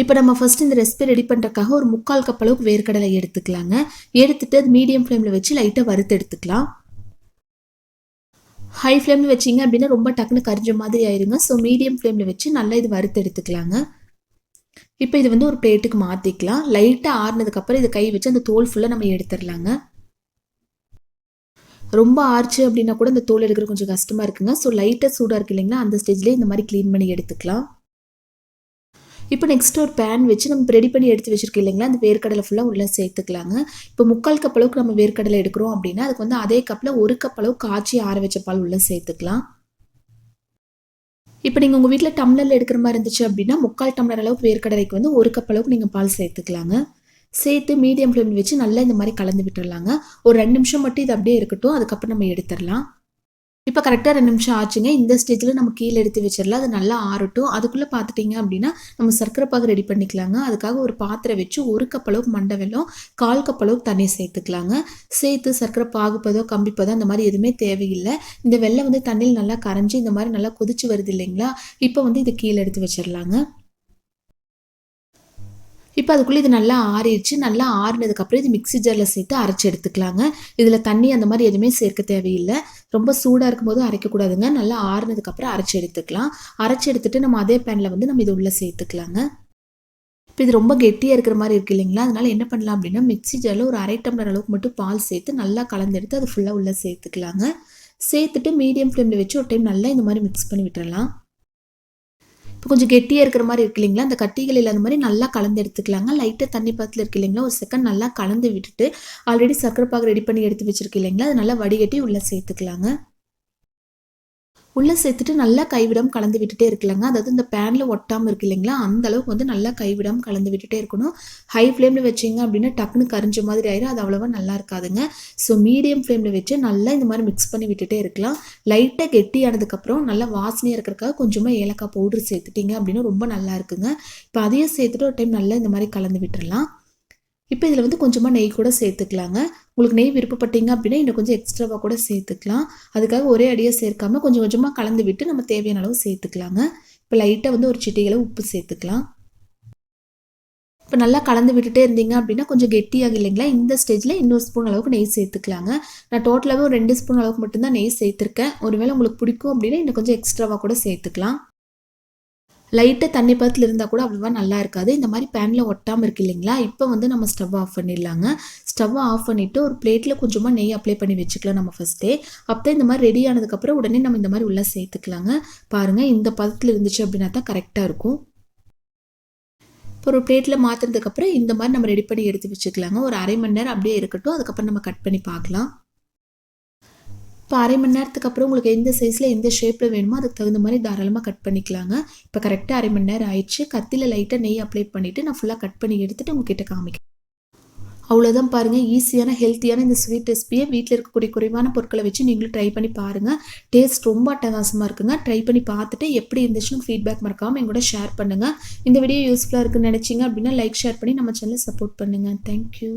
இப்போ நம்ம ஃபர்ஸ்ட் இந்த ரெசிபி ரெடி பண்ணுறதுக்காக ஒரு முக்கால் கப் அளவுக்கு வேர்க்கடலை எடுத்துக்கலாங்க. எடுத்துட்டு அது மீடியம் ஃப்ளேமில் வச்சு லைட்டாக வறுத்து எடுத்துக்கலாம். ஹை ஃப்ளேமில் வச்சிங்க அப்படின்னா ரொம்ப டக்குன்னு கரிஞ்ச மாதிரி ஆயிருங்க. ஸோ மீடியம் ஃப்ளேமில் வச்சு நல்லா இது வறுத்து எடுத்துக்கலாங்க. இப்போ இது வந்து ஒரு பிளேட்டுக்கு மாற்றிக்கலாம் லைட்டாக ஆறுனதுக்கப்புறம் இதை கை வச்சு அந்த தோல் ஃபுல்லாக நம்ம எடுத்துடலாங்க. ரொம்ப ஆர்ச்சு அப்படின்னா கூட இந்த தோல் எடுக்கிறது கொஞ்சம் கஷ்டமாக இருக்குங்க. ஸோ லைட்டாக சூடாக இருக்கு இல்லைங்களா? அந்த ஸ்டேஜ்லேயே இந்த மாதிரி க்ளீன் பண்ணி எடுத்துக்கலாம். இப்போ நெக்ஸ்ட் ஒரு பேன் வச்சு நம்ம ரெடி பண்ணி எடுத்து வச்சுருக்கோம் இல்லைங்களா? அந்த வேர்க்கடலை ஃபுல்லாக உள்ளே சேர்த்துக்கலாங்க. இப்போ முக்கால் கப் அளவுக்கு நம்ம வேர்க்கடலை எடுக்கிறோம் அப்படின்னா அதுக்கு வந்து அதே கப்பில் ஒரு கப் அளவு காய்ச்சி ஆற வச்ச பால் உள்ளே சேர்த்துக்கலாம். இப்போ நீங்கள் உங்கள் வீட்டில் டம்ளரில் எடுக்கிற மாதிரி இருந்துச்சு அப்படின்னா முக்கால் டம்ளர் அளவுக்கு வேர்க்கடலைக்கு வந்து ஒரு கப் அளவுக்கு நீங்கள் பால் சேர்த்துக்கலாங்க. சேர்த்து மீடியம் ஃப்ளேமில் வச்சு நல்லா இந்த மாதிரி கலந்து விட்டுடலாங்க ஒரு ரெண்டு நிமிஷம் மட்டும் இது அப்படியே இருக்கட்டும். அதுக்கப்புறம் நம்ம எடுத்துடலாம். இப்போ கரெக்டாக ரெண்டு நிமிஷம் ஆச்சுங்க. இந்த ஸ்டேஜில் நம்ம கீழே எடுத்து வச்சிடலாம். அது நல்லா ஆறட்டும். அதுக்குள்ளே பார்த்துட்டிங்க அப்படின்னா நம்ம சர்க்கரை பாகு ரெடி பண்ணிக்கலாங்க. அதுக்காக ஒரு பாத்திரம் வச்சு ஒரு கப் அளவுக்கு மண்டை வெல்லம் கால் கப் அளவுக்கு தண்ணி சேர்த்துக்கலாங்க. சேர்த்து சர்க்கரை பாகுப்பதோ கம்பிப்பதோ அந்த மாதிரி எதுவுமே தேவையில்லை. இந்த வெள்ளம் வந்து தண்ணியில் நல்லா கரைஞ்சி இந்த மாதிரி நல்லா கொதிச்சு வருது இல்லைங்களா? இப்போ வந்து இதை கீழே எடுத்து வச்சிடலாங்க. இப்போ அதுக்குள்ளே இது நல்லா ஆறிடுச்சு. நல்லா ஆறினதுக்கப்புறம் இது மிக்சி ஜாரில் சேர்த்து அரைச்சி எடுத்துக்கலாங்க. இதில் தண்ணி அந்த மாதிரி எதுவுமே சேர்க்க தேவையில்லை. ரொம்ப சூடாக இருக்கும்போது அரைக்கக்கூடாதுங்க நல்லா ஆறினதுக்கப்புறம் அரைச்சி எடுத்துக்கலாம். அரைச்சி எடுத்துட்டு நம்ம அதே பேனில் வந்து நம்ம இது உள்ளே சேர்த்துக்கலாங்க. இப்போ இது ரொம்ப கெட்டியாக இருக்கிற மாதிரி இருக்குது இல்லைங்களா? அதனால் என்ன பண்ணலாம் அப்படின்னா மிக்சி ஜாரில் ஒரு அரை டம்ளர் அளவுக்கு மட்டும் பால் சேர்த்து நல்லா கலந்தெடுத்து அது ஃபுல்லாக உள்ளே சேர்த்துக்கலாங்க. சேர்த்துட்டு மீடியம் ஃப்ளேமில் வச்சு ஒரு டைம் நல்லா இந்த மாதிரி மிக்ஸ் பண்ணி விட்டுறலாம். இப்போ கொஞ்சம் கெட்டியாக இருக்கிற மாதிரி இருக்கு இல்லைங்களா? அந்த கட்டிகள் இல்லாத மாதிரி நல்லா கலந்து எடுத்துக்கலாங்க. லைட்டாக தண்ணி பாத்தில் இருக்கு இல்லைங்களா? ஒரு செகண்ட் நல்லா கலந்து விட்டுட்டு ஆல்ரெடி சர்க்கரை பாகு ரெடி பண்ணி எடுத்து வச்சிருக்கு இல்லைங்களா? அது நல்லா வடிகட்டி உள்ளே சேர்த்துக்கலாங்க. உள்ளே சேர்த்துட்டு நல்லா கைவிடாமல் கலந்து விட்டுட்டே இருக்கலாங்க. அதாவது இந்த பேனில் ஒட்டாமல் இருக்கு இல்லைங்களா? அந்த அளவுக்கு வந்து நல்லா கைவிடாமல் கலந்து விட்டுட்டே இருக்கணும். ஹை ஃப்ளேமில் வச்சிங்க அப்படின்னா டக்குன்னு கரிஞ்ச மாதிரி ஆயிரும். அது அவ்வளோவா நல்லா இருக்காதுங்க. ஸோ மீடியம் ஃப்ளேமில் வச்சு நல்லா இந்த மாதிரி மிக்ஸ் பண்ணி விட்டுட்டே இருக்கலாம். லைட்டாக கெட்டியானதுக்கப்புறம் நல்லா வாசனையாக இருக்கிறக்காக கொஞ்சமாக ஏலக்காய் பவுடர் சேர்த்துட்டிங்க அப்படின்னா ரொம்ப நல்லா இருக்குங்க. இப்போ அதையும் சேர்த்துட்டு ஒரு டைம் நல்லா இந்த மாதிரி கலந்து விட்டுடலாம் இப்போ இதில் வந்து கொஞ்சமாக நெய் கூட சேர்த்துக்கலாங்க. உங்களுக்கு நெய் விருப்பப்பட்டீங்க அப்படின்னா இன்னும் கொஞ்சம் எக்ஸ்ட்ராவாக கூட சேர்த்துக்கலாம். அதுக்காக ஒரே அடியாக சேர்க்காம கொஞ்சம் கொஞ்சமாக கலந்து விட்டு நம்ம தேவையான அளவு சேர்த்துக்கலாங்க. இப்போ லைட்டாக வந்து ஒரு சிட்டிகளை உப்பு சேர்த்துக்கலாம். இப்போ நல்லா கலந்து விட்டுட்டே இருந்தீங்க அப்படின்னா கொஞ்சம் கெட்டியாக இல்லைங்களா? இந்த ஸ்டேஜில் இன்னொரு ஸ்பூன் அளவுக்கு நெய் சேர்த்துக்கலாங்க. நான் டோட்டலாகவே ஒரு ரெண்டு ஸ்பூன் அளவுக்கு மட்டும்தான் நெய் சேர்த்துருக்கேன். ஒருவேளை உங்களுக்கு பிடிக்கும் அப்படின்னா இன்னும் கொஞ்சம் எக்ஸ்ட்ராவாக கூட சேர்த்துக்கலாம். லைட்டாக தண்ணி பத்தில் இருந்தால் கூட அவ்வளோவா நல்லா இருக்காது. இந்த மாதிரி பேனில் ஒட்டாமல் இருக்கு இல்லைங்களா? இப்போ வந்து நம்ம ஸ்டவ் ஆஃப் பண்ணிடலாங்க. ஸ்டவ் ஆஃப் பண்ணிவிட்டு ஒரு பிளேட்டில் கொஞ்சமாக நெய் அப்ளை பண்ணி வச்சுக்கலாம் நம்ம ஃபஸ்ட்டே அப்போ இந்த மாதிரி ரெடி ஆனதுக்கப்புறம் உடனே நம்ம இந்த மாதிரி உள்ளே சேர்த்துக்கலாங்க. பாருங்கள் இந்த பதத்தில் இருந்துச்சு அப்படின்னா தான் கரெக்டாக இருக்கும். இப்போ ஒரு பிளேட்டில் மாற்றுறதுக்கப்புறம் இந்த மாதிரி நம்ம ரெடி பண்ணி எடுத்து வச்சுக்கலாங்க. ஒரு அரை மணி நேரம் அப்படியே இருக்கட்டும். அதுக்கப்புறம் நம்ம கட் பண்ணி பார்க்கலாம். இப்போ அரை மணி நேரத்துக்கு அப்புறம் உங்களுக்கு எந்த சைஸில் எந்த ஷேப்பில் வேணுமோ அதுக்கு தகுந்த மாதிரி தாராளமாக கட் பண்ணிக்கலாங்க. இப்போ கரெக்டாக அரை மணி நேரம் ஆயிடுச்சு. கத்தியில் லைட்டாக நெய் அப்ளை பண்ணிவிட்டு நான் ஃபுல்லாக கட் பண்ணி எடுத்துகிட்டு உங்ககிட்ட காமிக்கிறேன். அவ்வளோதான் பாருங்கள் ஈஸியான ஹெல்த்தியான இந்த ஸ்வீட் ரெசிபியை வீட்டில் இருக்கக்கூடிய குறைவான பொருட்களை வச்சு நீங்களும் ட்ரை பண்ணி பாருங்கள் டேஸ்ட் ரொம்ப அட்டகாசமாக இருக்குங்க. ட்ரை பண்ணி பார்த்துட்டு எப்படி இருந்துச்சுன்னு ஃபீட்பேக் மறக்காமல் எங்கூட ஷேர் பண்ணுங்கள் இந்த வீடியோ யூஸ்ஃபுல்லாக இருக்குன்னு நினச்சிங்க அப்படின்னா லைக் ஷேர் பண்ணி நம்ம சேனலை சப்போர்ட் பண்ணுங்கள் தேங்க்யூ